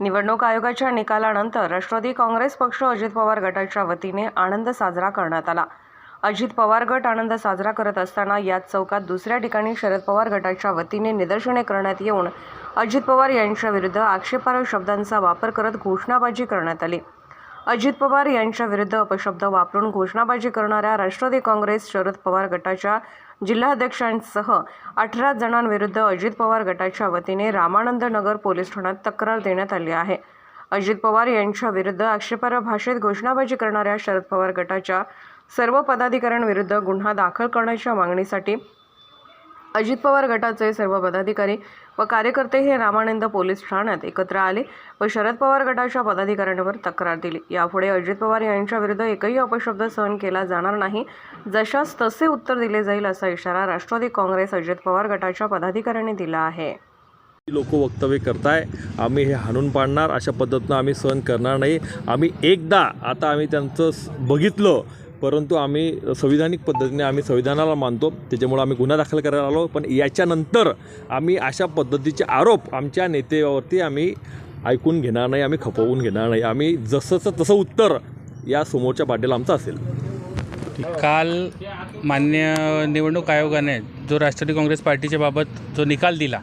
निवडणूक आयोगाच्या निकालानंतर राष्ट्रवादी काँग्रेस पक्ष अजित पवार गटाच्या वतीने आनंद साजरा करण्यात आला. अजित पवार गट आनंद साजरा करत असताना याच चौकात दुसऱ्या ठिकाणी शरद पवार गटाच्या वतीने निदर्शने करण्यात येऊन अजित पवार यांच्या विरुद्ध आक्षेपार्ह शब्दांचा वापर करत घोषणाबाजी करण्यात आली. अजित पवार यांच्या विरुद्ध अपशब्द वापरून घोषणाबाजी करणाऱ्या राष्ट्रवादी काँग्रेस शरद पवार गटाच्या जिल्हाध्यक्षांसह अठरा जणांविरुद्ध अजित पवार गटाच्या वतीने रामानंद नगर पोलीस ठाण्यात तक्रार देण्यात आली आहे. अजित पवार यांच्या विरुद्ध आक्षेपार्ह भाषेत घोषणाबाजी करणाऱ्या शरद पवार गटाच्या सर्व पदाधिकाऱ्यांविरुद्ध गुन्हा दाखल करण्याच्या मागणीसाठी अजित पवार गटाचे सर्व पदाधिकारी व कार्यकर्ते हे रामानंद पोलीस ठाण्यात एकत्र आले व शरद पवार गटाच्या पदाधिकाऱ्यांवर तक्रार दिली. यापुढे अजित पवार यांच्या विरुद्ध एकही अपशब्द सहन केला जाणार नाही जशास तसे उत्तर दिले जाईल असा इशारा राष्ट्रवादी काँग्रेस अजित पवार गटाच्या पदाधिकाऱ्यांनी दिला आहे. लोक वक्तव्य करताय आम्ही हे हाणून पाडणार अशा पद्धतीनं आम्ही सहन करणार नाही. आम्ही एकदा आता आम्ही त्यांचं बघितलं परंतु आम्ही संविधानिक पद्धतीने आम्ही संविधानाला मानतो. त्याच्यामुळे आम्ही गुन्हा दाखल करायला आलो. पण याच्यानंतर आम्ही अशा पद्धतीचे आरोप आमच्या नेत्यावरती आम्ही ऐकून घेणार नाही आम्ही खपवून घेणार नाही. आम्ही जसंचं तसं उत्तर या समोरच्या पाटील आमचं असेल. काल मान्य निवडणूक आयोगाने जो राष्ट्रवादी काँग्रेस पार्टीच्या बाबत जो निकाल दिला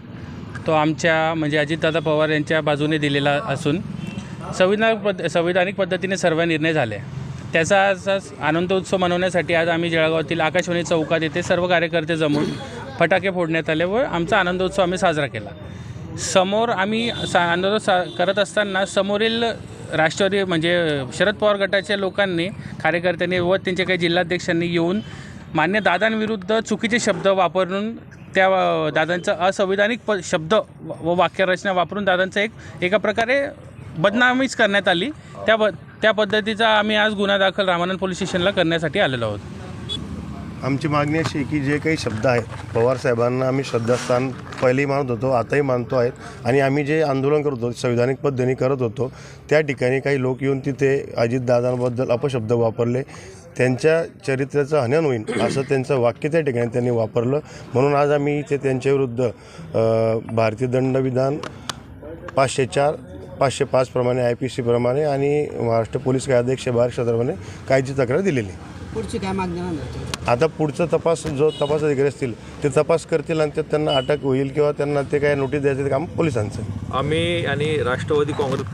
तो आमच्या म्हणजे अजितदादा पवार यांच्या बाजूने दिलेला असून संविधान पद्ध संविधानिक पद्धतीने सर्व निर्णय झाले. त्याचा आज आज आनंदोत्सव मनवण्यासाठी आज आम्ही जळगावातील आकाशवाणी चौकात येथे सर्व कार्यकर्ते जमून फटाके फोडण्यात आले व आमचा आनंदोत्सव आम्ही साजरा केला. समोर आम्ही सा आंदोलन सा करत असताना समोरील राष्ट्रवादी म्हणजे शरद पवार गटाच्या लोकांनी कार्यकर्त्यांनी व त्यांच्या काही जिल्हाध्यक्षांनी येऊन मान्य दादांविरुद्ध चुकीचे शब्द वापरून त्या दादांचा असंविधानिक प शब्द व व वाक्यरचना वापरून दादांचं एक एका प्रकारे बदनामीच करण्यात आली. त्या ब त्या पद्धतीचा आम्ही आज गुन्हा दाखल रामानंद पोलीस स्टेशनला करण्यासाठी आलेलो आहोत. आमची मागणी अशी आहे की जे काही शब्द आहेत पवार साहेबांना आम्ही श्रद्धास्थान पहिलेही मानत होतो आताही मानतो आहेत आणि आम्ही जे आंदोलन करत होतो संविधानिक पद्धतीने करत होतो त्या ठिकाणी काही लोक येऊन तिथे अजितदादांबद्दल अपशब्द वापरले. त्यांच्या चरित्राचं हनन होईल असं त्यांचं वाक्य त्या ठिकाणी त्यांनी वापरलं. म्हणून आज आम्ही इथे त्यांच्याविरुद्ध भारतीय दंडविधान पाचशे चार पाचशे पाच प्रमाणे आय पी सीप्रमाणे आणि महाराष्ट्र पोलीस कायदेक्षे महाराष्ट्राप्रमाणे कायची तक्रार दिलेली. पुढची काय मागणी आता पुढचा तपास जो तपास अधिकारी असतील ते तपास करतील आणि त्यात त्यांना अटक होईल किंवा त्यांना ते काय नोटीस द्यायचं ते काम पोलिसांचं. आम्ही आणि राष्ट्रवादी काँग्रेस